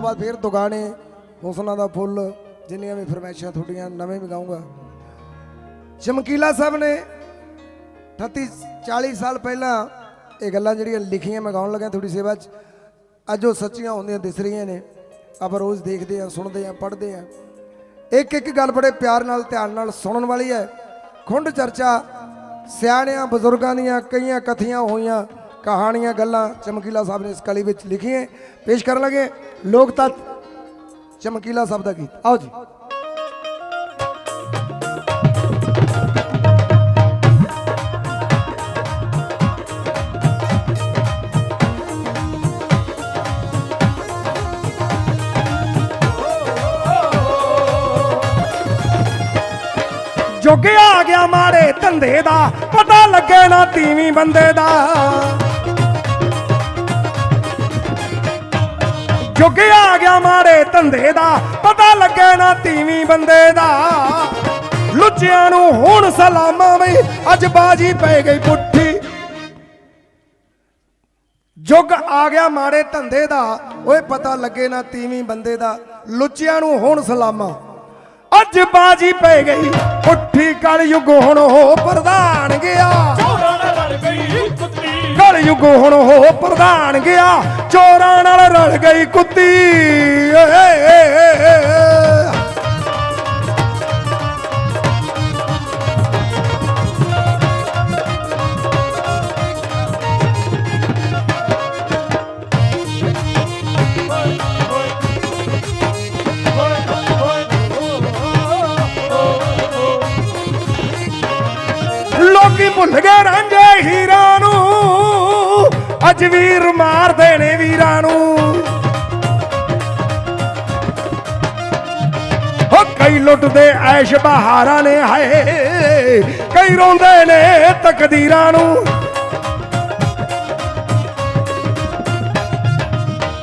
ਬਾਅਦ ਫਿਰ ਦੁਗਾਣੇ ਹੁਸਨਾ ਦਾ ਫੁੱਲ, ਜਿੰਨੀਆਂ ਵੀ ਫਰਮਾਇਸ਼ਾਂ ਤੁਹਾਡੀਆਂ, ਨਵੇਂ ਵੀ ਗਾਉਂਗਾ ਚਮਕੀਲਾ ਸਾਹਿਬ ਨੇ 38 40 ਸਾਲ ਪਹਿਲਾਂ ਇਹ ਗੱਲਾਂ ਜਿਹੜੀਆਂ ਲਿਖੀਆਂ, ਮੈਂ ਗਾਉਣ ਲੱਗਾ ਤੁਹਾਡੀ ਸੇਵਾ 'ਚ। ਅੱਜ ਉਹ ਸੱਚੀਆਂ ਹੁੰਦੀਆਂ ਦਿਸ ਰਹੀਆਂ ਨੇ। ਆਪਾਂ ਰੋਜ਼ ਦੇਖਦੇ ਆ ਸੁਣਦੇ ਆ ਪੜ੍ਹਦੇ ਆ ਇੱਕ ਇੱਕ ਗੱਲ ਬੜੇ ਪਿਆਰ ਨਾਲ, ਧਿਆਨ ਨਾਲ ਸੁਣਨ ਵਾਲੀ ਹੈ। ਖੁੰਡ ਚਰਚਾ, ਸਿਆਣਿਆਂ, ਬਜ਼ੁਰਗਾਂ ਦੀਆਂ ਕਈਆਂ ਕਥੀਆਂ ਹੋਈਆਂ। ਕਹਾਣੀਆਂ, ਗੱਲਾਂ ਚਮਕੀਲਾ ਸਾਹਿਬ ਨੇ ਇਸ ਕਲੀ ਵਿੱਚ ਲਿਖੀਆਂ, ਪੇਸ਼ ਕਰਨ ਲੱਗੇ ਲੋਕ ਤਤ ਚਮਕੀਲਾ ਸਾਹਿਬ ਦਾ ਗੀਤ। ਆਓ ਜੀ। ਜੁਗ ਆ ਗਿਆ ਮਾੜੇ ਧੰਦੇ ਦਾ, ਪਤਾ ਲੱਗੇ ਨਾ ਤੀਵੀਂ ਬੰਦੇ ਦਾ। ਜੁਗ ਆ ਗਿਆ ਮਾੜੇ ਧੰਦੇ ਦਾ, ਪਤਾ ਲੱਗੇ ਨਾ ਤੀਵੀਂ ਬੰਦੇ ਦਾ। ਲੁੱਚਿਆਂ ਨੂੰ ਹੁਣ ਸਲਾਮਾਂ ਬਈ, ਅੱਜ ਬਾਜੀ ਪੈ ਗਈ ਪੁੱਠੀ। ਜੁਗ ਆ ਗਿਆ ਮਾੜੇ ਧੰਦੇ ਦਾ, ਓਏ ਪਤਾ ਲੱਗੇ ਨਾ ਤੀਵੀਂ ਬੰਦੇ ਦਾ, ਲੁੱਚਿਆਂ ਨੂੰ ਹੁਣ ਸਲਾਮਾਂ। ਅੱਜ ਬਾਜੀ ਪੈ ਗਈ ਪੁੱਠੀ ਕਲ ਯੁਗ ਹੁਣ ਹੋ ਪ੍ਰਧਾਨ ਗਿਆ। ਕਲ ਯੁਗ ਹੁਣ ਹੋ ਪ੍ਰਧਾਨ ਗਿਆ। ਚੋਰਾਂ ਨਾਲ ਰਲ ਗਈ ਕੁੱਤੀ। ਲੋਕੀ ਭੁੱਲ ਗਏ ਰਹਿਣ ਅੱਜ ਵੀਰ ਮਾਰਦੇ ਨੇ ਵੀਰਾਂ ਨੂੰ। ਹੋ, ਕਈ ਲੁੱਟਦੇ ਐਸ਼ ਬਹਾਰਾਂ ਨੇ, ਹਾਏ, ਕਈ ਰੋਂਦੇ ਨੇ ਤਕਦੀਰਾਂ ਨੂੰ।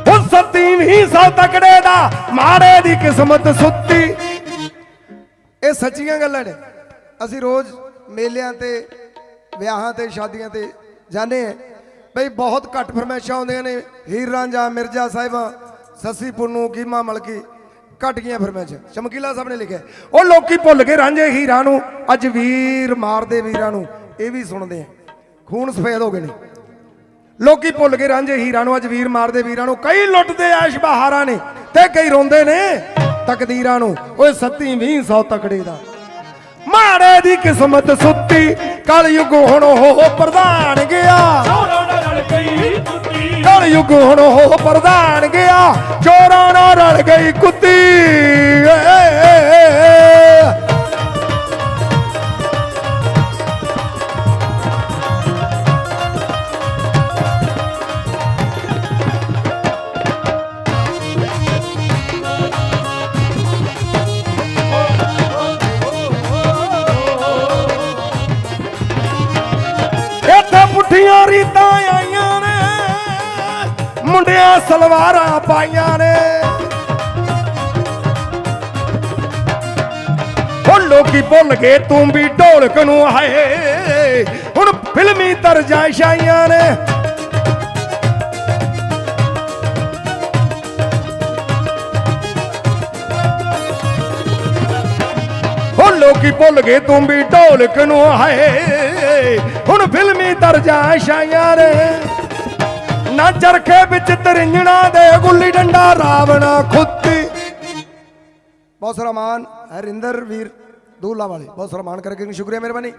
ਉਹ ਸੱਤੀ ਵੀ ਤਕੜੇ ਦਾ ਮਾੜੇ ਦੀ ਕਿਸਮਤ ਸੁੱਤੀ। ਇਹ ਸੱਚੀਆਂ ਗੱਲਾਂ ਨੇ। ਅਸੀਂ ਰੋਜ਼ ਮੇਲਿਆਂ ਤੇ, ਵਿਆਹਾਂ ਤੇ, ਸ਼ਾਦੀਆਂ ਤੇ ਜਾਂਦੇ ਆ ਬਈ ਬਹੁਤ ਘੱਟ ਫਰਮੈਸ਼ਾਂ ਆਉਂਦੀਆਂ ਨੇ। ਹੀਰ ਰਾਂਝਾ, ਮਿਰਜ਼ਾ ਸਾਹਿਬਾਂ, ਸੱਸੀ ਪੁੰਨੂ ਕੀਮਾ ਮਲਕੀ, ਘਟ ਗਈਆਂ ਫਰਮੈਸ਼ਾਂ ਚਮਕੀਲਾ ਸਾਹਿਬ ਨੇ ਲਿਖਿਆ ਉਹ ਲੋਕੀ ਭੁੱਲ ਗਏ ਰਾਂਝੇ ਹੀਰਾਂ ਨੂੰ, ਅੱਜ ਵੀਰ ਮਾਰਦੇ ਵੀਰਾਂ ਨੂੰ, ਇਹ ਵੀ ਸੁਣਦੇ ਆ। ਖੂਨ ਸਫੇਦ ਹੋ ਗਏ ਨੇ। ਲੋਕੀ ਭੁੱਲ ਗਏ ਰਾਂਝੇ ਹੀਰਾਂ ਨੂੰ, ਅੱਜ ਵੀਰ ਮਾਰਦੇ ਵੀਰਾਂ ਨੂੰ, ਕਈ ਲੁੱਟਦੇ ਐਸ਼ ਬਹਾਰਾਂ ਨੇ, ਤੇ ਕਈ ਰੋਂਦੇ ਨੇ ਤਕਦੀਰਾਂ ਨੂੰ। ਓਏ ਸੱਤੀ ਵੀਹ ਸੌ ਤਕੜੇ ਦਾ। ਮਾੜੇ ਦੀ ਕਿਸਮਤ ਸੁੱਤੀ, ਕਲਯੁਗ ਹੁਣ ਹੋ ਪ੍ਰਧਾਨ ਗਿਆ। ਗਈ ਕੁੱਤੀ। ਕਲ ਯੁਗ ਹੁਣ ਹੋ ਪ੍ਰਧਾਨ ਗਿਆ ਚੋਰਾਂ ਨਾਲ ਰਲ ਗਈ ਕੁੱਤੀ। ਏ, ਸਲਵਾਰਾਂ ਪਾਈਆਂ ਨੇ। ਹੁਣ ਲੋਕੀ ਭੁੱਲ ਗਏ, ਤੂੰ ਵੀ ਢੋਲਕ ਨੂੰ ਆਏ। ਹੁਣ ਫਿਲਮੀ ਤਰਜਾਂ ਛਾਈਆਂ ਨੇ। ਹੁਣ ਲੋਕੀ ਭੁੱਲ ਗਏ, ਤੂੰ ਵੀ ਢੋਲਕ ਨੂੰ ਆਏ। ਹੁਣ ਫਿਲਮੀ ਤਰਜਾਂ ਛਾਈਆਂ ਨੇ। ਨਾ ਚਰਖੇ ਵਿੱਚ ਤਰਿੰਜਣਾ ਦੇ ਗੁੱਲੀ ਡੰਡਾ ਰਾਵਣਾ ਖੁੱਤੀ। ਬਹੁਤ ਸਾਰਾ ਹਰਿੰਦਰ ਵੀਰ ਦੂਲਾ ਵਾਲੇ, ਬਹੁਤ ਸਾਰਾ ਕਰਕੇ ਸ਼ੁਕਰੀਆ ਮਿਹਰਬਾਨੀ।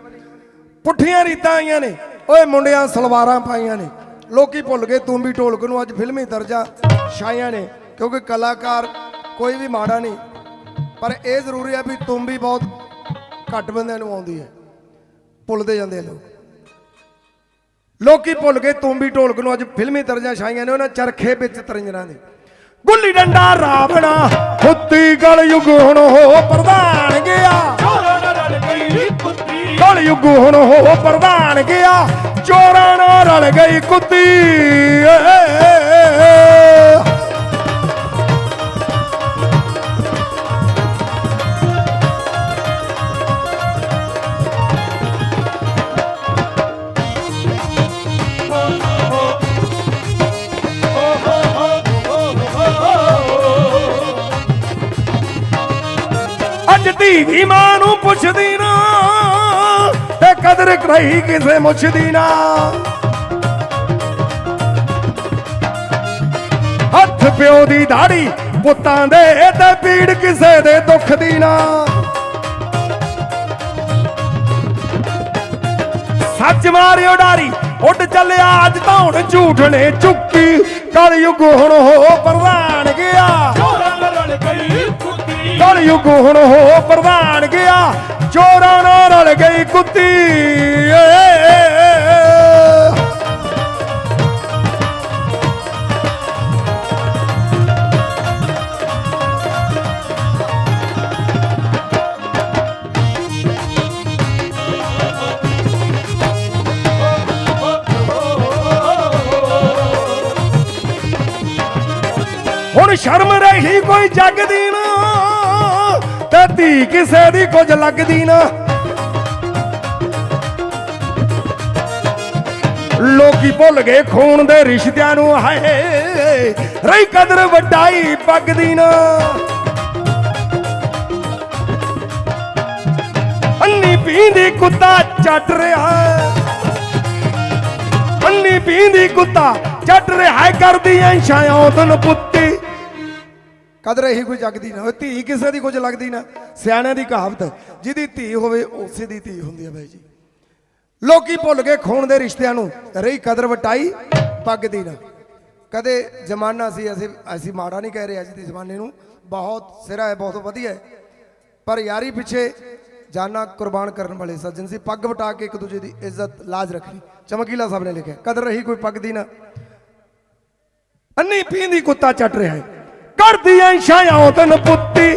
ਪੁੱਠੀਆਂ ਰੀਤਾਂ ਆਈਆਂ ਨੇ, ਓਏ ਮੁੰਡਿਆਂ ਸਲਵਾਰਾਂ ਪਾਈਆਂ ਨੇ। ਲੋਕੀ ਭੁੱਲ ਗਏ, ਤੂੰ ਵੀ ਢੋਲਕ ਨੂੰ ਅੱਜ ਫਿਲਮੀ ਦਰਜਾ ਛਾਈਆਂ ਨੇ, ਕਿਉਂਕਿ ਕਲਾਕਾਰ ਕੋਈ ਵੀ ਮਾੜਾ ਨਹੀਂ। ਪਰ ਇਹ ਜ਼ਰੂਰੀ ਹੈ ਵੀ ਤੂੰ ਵੀ ਬਹੁਤ ਘੱਟ ਬੰਦਿਆਂ ਨੂੰ ਆਉਂਦੀ ਹੈ। ਭੁੱਲਦੇ ਜਾਂਦੇ ਲੋਕ। ਲੋਕੀ ਭੁੱਲ ਗਏ ਤੂੰ ਵੀ ਢੋਲਕ ਨੂੰ ਅੱਜ ਫਿਲਮੀ ਤਰਜਾਂ ਛਾਈਆਂ ਨੇ ਉਹਨਾਂ ਚਰਖੇ ਵਿੱਚ ਤਰਿੰਜਣਾ ਦੇ ਗੁੱਲੀ ਡੰਡਾ ਰਾਵਣਾ ਹੁੱਤੀ ਗਲ ਯੁਗ ਹੁਣ ਹੋ ਪ੍ਰਧਾਨ ਗਿਆ। ਗਲ ਯੁਗ ਹੁਣ ਹੋ ਪ੍ਰਧਾਨ ਗਿਆ। ਚੋਰਾਂ ਨਾਲ ਰਲ ਗਈ ਕੁੱਤੀ ਏ। ਧੀ ਵੀ ਮਾਂ ਨੂੰ ਪੁੱਛਦੀ ਨਾ ਤੇ ਕਦਰ ਕਰਾਈ ਕਿਸੇ ਮੁੱਛਦੀ ਨਾ। ਹੱਥ ਪਿਓ ਦੀ ਦਾੜੀ ਪੁੱਤਾਂ ਦੇ ਤੇ ਪੀੜ ਕਿਸੇ ਦੇ ਦੁੱਖ ਦੀ ਨਾ। ਸੱਚ ਮਾਰਿਓ ਡਾਰੀ, ਉੱਡ ਚੱਲਿਆ ਅੱਜ ਤਾਂ ਹੁਣ ਝੂਠ ਨੇ ਚੁੱਕੀ। ਕਲਯੁਗ ਹੁਣ ਹੋ ਪ੍ਰਧਾਨ ਗਿਆ। ਚੋਰਾਂ ਨਾਲ ਰਲ ਕਲਯੁਗ ਹੁਣ ਹੋ ਪ੍ਰਧਾਨ ਗਿਆ, ਚੋਰਾਂ ਨਾਲ ਰਲ ਗਈ ਕੁੱਤੀ। ਹੁਣ ਸ਼ਰਮ ਰਹੀ ਕੋਈ ਜੱਗ ਦੀ ਨਾ। ਤੇ ਧੀ ਕਿਸੇ ਦੀ ਕੁਝ ਲੱਗਦੀ ਨਾ। ਲੋਕੀ ਭੁੱਲ ਗਏ ਖੂਨ ਦੇ ਰਿਸ਼ਤਿਆਂ ਨੂੰ, ਹਾਏ, ਰਹੀ ਕਦਰ ਵਡਾਈ ਪੱਗਦੀ ਨਾ। ਅੰਨੀ ਪੀਂਦੀ ਕੁੱਤਾ ਚੱਟ ਰਿਹਾ। ਅੰਨੀ ਪੀਂਦੀ ਕੁੱਤਾ ਚੱਟ ਰਿਹਾ, ਕਰਦੀ ਐ ਛਾਇਆ ਤਨ ਪੁੱਤੀ। ਕਦਰ ਇਹੀ ਕੋਈ ਜਗਦੀ ਨਾ ਹੋਵੇ, ਧੀ ਕਿਸੇ ਦੀ ਕੁਝ ਲੱਗਦੀ ਨਾ, ਸਿਆਣਿਆਂ ਦੀ ਕਹਾਵਤ ਜਿਹਦੀ ਧੀ ਹੋਵੇ ਉਸੇ ਦੀ ਧੀ ਹੁੰਦੀ ਹੈ ਬਾਈ ਜੀ। ਲੋਕੀ ਭੁੱਲ ਗਏ ਖੂਨ ਦੇ ਰਿਸ਼ਤਿਆਂ ਨੂੰ, ਰਹੀ ਕਦਰ ਵਟਾਈ, ਪੱਗ ਦੀ ਨਾ। ਕਦੇ ਜ਼ਮਾਨਾ ਸੀ, ਅਸੀਂ ਅਸੀਂ ਮਾੜਾ ਨਹੀਂ ਕਹਿ ਰਹੇ ਅੱਜ ਦੇ ਜ਼ਮਾਨੇ ਨੂੰ, ਬਹੁਤ ਸਿਰਾ ਹੈ, ਬਹੁਤ ਵਧੀਆ ਹੈ। ਪਰ ਯਾਰੀ ਪਿੱਛੇ ਜਾਨਾਂ ਕੁਰਬਾਨ ਕਰਨ ਵਾਲੇ ਸੱਜਣ ਸੀ, ਪੱਗ ਵਟਾ ਕੇ ਇੱਕ ਦੂਜੇ ਦੀ ਇੱਜ਼ਤ ਲਾਜ ਰੱਖਣੀ ਚਮਕੀਲਾ ਸਾਹਿਬ ਨੇ ਲਿਖਿਆ, ਕਦਰ ਰਹੀ ਕੋਈ ਪੱਗ ਦੀ ਨਾ। ਅੰਨੀ ਪੀਂਦੀ ਕੁੱਤਾ ਚੱਟ ਰਿਹਾ ਹੈ। ਕਰਦੀ ਐ ਛਾਇਆ ਤਨ ਪੁੱਤੀ।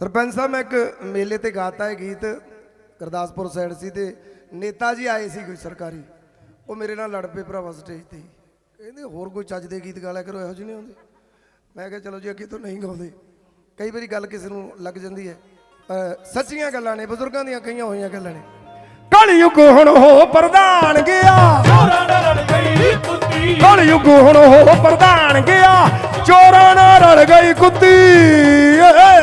ਸਰਪੰਚ ਸਾਹਿਬ ਮੈਂ ਇੱਕ ਮੇਲੇ ਤੇ ਗਾਤਾ ਹੈ ਗੀਤ ਗੁਰਦਾਸਪੁਰ ਸਾਈਡ ਸੀ ਤੇ ਨੇਤਾ ਜੀ ਆਏ ਸੀ ਕੋਈ ਸਰਕਾਰੀ। ਉਹ ਮੇਰੇ ਨਾਲ ਲੜ ਪਏ ਭਰਾਵਾ ਸਟੇਜ ਤੇ। ਕਹਿੰਦੇ ਹੋਰ ਕੋਈ ਚੱਜ ਦੇ ਗੀਤ ਗਾ ਲਿਆ ਕਰੋ ਇਹੋ ਜਿਹੇ ਨਹੀਂ ਹੁੰਦੇ। ਮੈਂ ਕਿਹਾ ਚਲੋ ਜੀ ਅੱਗੇ ਤੋਂ ਨਹੀਂ ਗਾਉਂਦੇ। ਕਈ ਵਾਰੀ ਗੱਲ ਕਿਸੇ ਨੂੰ ਲੱਗ ਜਾਂਦੀ ਹੈ। ਸੱਚੀਆਂ ਗੱਲਾਂ ਨੇ ਬਜ਼ੁਰਗਾਂ ਦੀਆਂ ਕਈਆਂ ਹੋਈਆਂ ਗੱਲਾਂ ਨੇ। ਕਲਯੁਗ ਹੁਣ ਹੋ ਪ੍ਰਧਾਨ ਗਿਆ। ਚੋਰਾਂ ਨਾਲ ਰਲ ਗਈ ਕੁੱਤੀ ਕਲਯੁਗ ਹੁਣ ਹੋ ਪ੍ਰਧਾਨ ਗਿਆ। ਚੋਰਾਂ ਨਾਲ ਰਲ ਗਈ ਕੁੱਤੀ। ਏ, ਏ,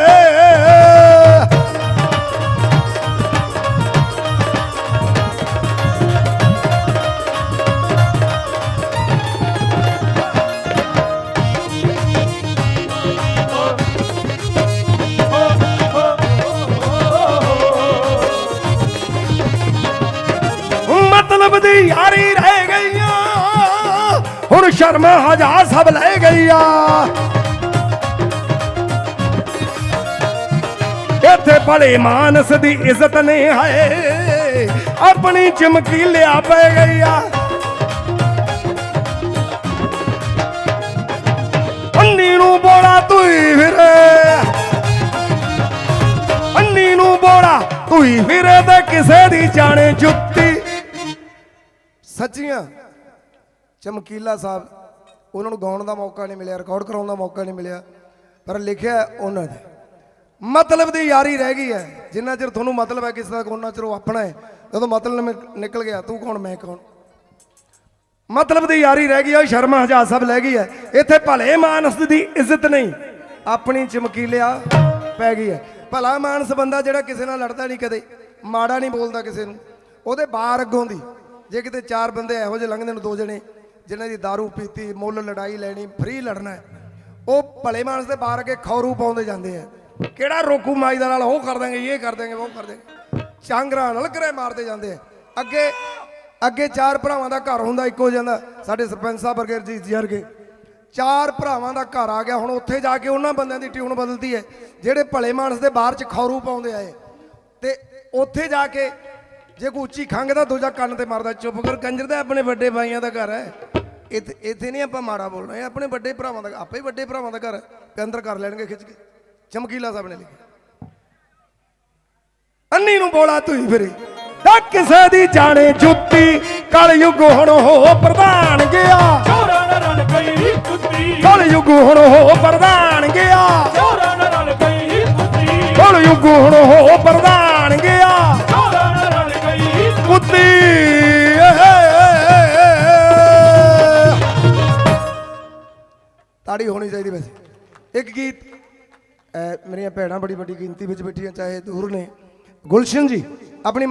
ਮਤਲਬ ਦੀ ਯਾਰੀ ਰਹਿ। ਹੁਣ ਸ਼ਰਮ ਹਜਾ ਸਭ ਲੈ ਗਈਆਂ ਇੱਥੇ ਭਲੇ ਮਾਨਸ ਦੀ ਇੱਜ਼ਤ ਨਹੀਂ ਹੈ ਆਪਣੀ ਚਮਕੀ ਲਿਆ ਪੈ ਗਈਆ ਅੰਨੀ ਨੂੰ ਬੋਲਾ ਤੂੰ ਫਿਰੇ। ਅੰਨੀ ਨੂੰ ਬੋਲਾ ਤੂੰ ਫਿਰੇ ਤੇ ਕਿਸੇ ਦੀ ਜਾਣੇ ਜੁੱਤੀ। ਸੱਚੀਆਂ ਚਮਕੀਲਾ ਸਾਹਿਬ, ਉਹਨਾਂ ਨੂੰ ਗਾਉਣ ਦਾ ਮੌਕਾ ਨਹੀਂ ਮਿਲਿਆ ਰਿਕਾਰਡ ਕਰਾਉਣ ਦਾ ਮੌਕਾ ਨਹੀਂ ਮਿਲਿਆ, ਪਰ ਲਿਖਿਆ ਉਹਨਾਂ ਨੇ। ਮਤਲਬ ਦੀ ਯਾਰੀ ਰਹਿ ਗਈ ਹੈ। ਜਿੰਨਾ ਚਿਰ ਤੁਹਾਨੂੰ ਮਤਲਬ ਹੈ ਕਿਸੇ ਦਾ, ਉਹਨਾਂ ਚਿਰ ਉਹ ਆਪਣਾ ਹੈ। ਜਦੋਂ ਮਤਲਬ ਨਿਕਲ ਗਿਆ, ਤੂੰ ਕੌਣ, ਮੈਂ ਕੌਣ? ਮਤਲਬ ਦੀ ਯਾਰੀ ਰਹਿ ਗਈ ਹੈ ਸ਼ਰਮ ਹਜਾ ਸਭ ਲੈ ਗਈ ਹੈ। ਇੱਥੇ ਭਲੇ ਮਾਨਸ ਦੀ ਇੱਜ਼ਤ ਨਹੀਂ, ਆਪਣੀ ਚਮਕੀਲਿਆ ਪੈ ਗਈ ਹੈ। ਭਲਾ ਮਾਨਸ ਬੰਦਾ ਜਿਹੜਾ ਕਿਸੇ ਨਾਲ ਲੜਦਾ ਨਹੀਂ ਕਦੇ, ਮਾੜਾ ਨਹੀਂ ਬੋਲਦਾ ਕਿਸੇ ਨੂੰ। ਉਹਦੇ ਬਾਹਰ ਅੱਗੋਂ ਦੀ, ਜੇ ਕਿਤੇ ਚਾਰ ਬੰਦੇ ਇਹੋ ਜਿਹੇ ਲੰਘਦੇ ਨੇ, ਦੋ ਜਣੇ ਜਿਨ੍ਹਾਂ ਦੀ दारू ਪੀਤੀ, ਮੁੱਲ ਲੜਾਈ ਲੈਣੀ ਫ੍ਰੀ ਲੜਨਾ ਉਹ ਭਲੇ ਮਾਨਸ ਦੇ ਬਾਹਰ ਅੱਗੇ ਖੌਰੂ ਪਾਉਂਦੇ ਜਾਂਦੇ ਆ। ਕਿਹੜਾ ਰੋਕੂ ਮਾਈ ਦਾ ਨਾਲ ਉਹ ਕਰ ਦਾਂਗੇ ਇਹ ਕਰ ਦਾਂਗੇ ਉਹ ਕਰ ਦਾਂਗੇ ਚਾਂਗਰਾਂ ਨਾਲ ਘਰੇ ਮਾਰਦੇ ਜਾਂਦੇ ਆ। ਅੱਗੇ ਅੱਗੇ ਚਾਰ ਭਰਾਵਾਂ ਦਾ ਘਰ ਹੁੰਦਾ ਇੱਕੋ ਜਾਂਦਾ ਸਾਡੇ ਸਰਪੰਚ ਸਾਹਿਬ ਵਰਗੇ, ਰਜੀਤ ਜੀ ਵਰਗੇ। ਚਾਰ ਭਰਾਵਾਂ ਦਾ ਘਰ ਆ ਗਿਆ, ਹੁਣ ਉੱਥੇ ਜਾ ਕੇ ਉਹਨਾਂ ਬੰਦਿਆਂ ਦੀ ਟਿਊਨ ਬਦਲਦੀ ਹੈ, ਜਿਹੜੇ ਭਲੇ ਮਾਨਸ ਦੇ ਬਾਹਰ ਚ ਖੌਰੂ ਪਾਉਂਦੇ ਆਏ। ਤੇ ਉੱਥੇ ਜਾ ਕੇ ਜੇ ਕੋਈ ਉੱਚੀ ਖੰਗਦਾ ਦੂਜਾ ਕੰਨ ਤੇ ਮਾਰਦਾ, ਚੁੱਪ ਕਰ, ਕੰਜਰ ਦਾ ਆਪਣੇ ਵੱਡੇ ਭਾਈਆਂ ਦਾ ਘਰ ਹੈ। ਇੱਥੇ ਇੱਥੇ ਨਹੀਂ ਆਪਾਂ ਮਾੜਾ ਬੋਲਣਾ ਇਹ ਆਪਣੇ ਵੱਡੇ ਭਰਾਵਾਂ ਦਾ ਆਪੇ ਵੱਡੇ ਭਰਾਵਾਂ ਦਾ ਘਰ ਤੇ ਅੰਦਰ ਕਰ ਲੈਣਗੇ ਖਿੱਚ ਕੇ। ਚਮਕੀਲਾ ਸਾਹਿਬ ਨੇ ਲਿਖਿਆ। ਅੰਨੀ ਨੂੰ ਬੋਲਾ ਤੂੰ ਹੀ ਫਿਰੇ। ਤਾਂ ਕਿਸੇ ਦੀ ਜਾਣੇ ਜੁੱਤੀ ਕਲਯੁਗ ਹੁਣ ਹੋ ਪ੍ਰਧਾਨ ਗਿਆ। ਚੋਰਾਂ ਨਾਲ ਰਲ ਗਈ ਕੁੱਤੀ। ਕਲਯੁਗ ਹੁਣ ਹੋ ਪ੍ਰਧਾਨ ਗਿਆ। ਚੋਰਾਂ ਨਾਲ ਰਲ ਗਈ ਕੁੱਤੀ। ਕਲਯੁਗ ਹੁਣ ਹੋ ਪ੍ਰਧਾਨ ਗਿਆ। ਚੋਰਾਂ ਨਾਲ ਰਲ ਗਈ ਕੁੱਤੀ। ਏ। ਹੋਣੀ ਚਾਹੀਦੀ ਵੈਸੇ ਇੱਕ ਗੀਤ ਮੇਰੀਆਂ ਭੈਣਾਂ ਬੜੀ ਵੱਡੀ ਗਿਣਤੀ ਵਿੱਚ ਬੈਠੀਆਂ, ਚਾਹੇ ਦੂਰ ਨੇ ਗੁਲਸ਼ਨ ਜੀ, ਆਪਣੀ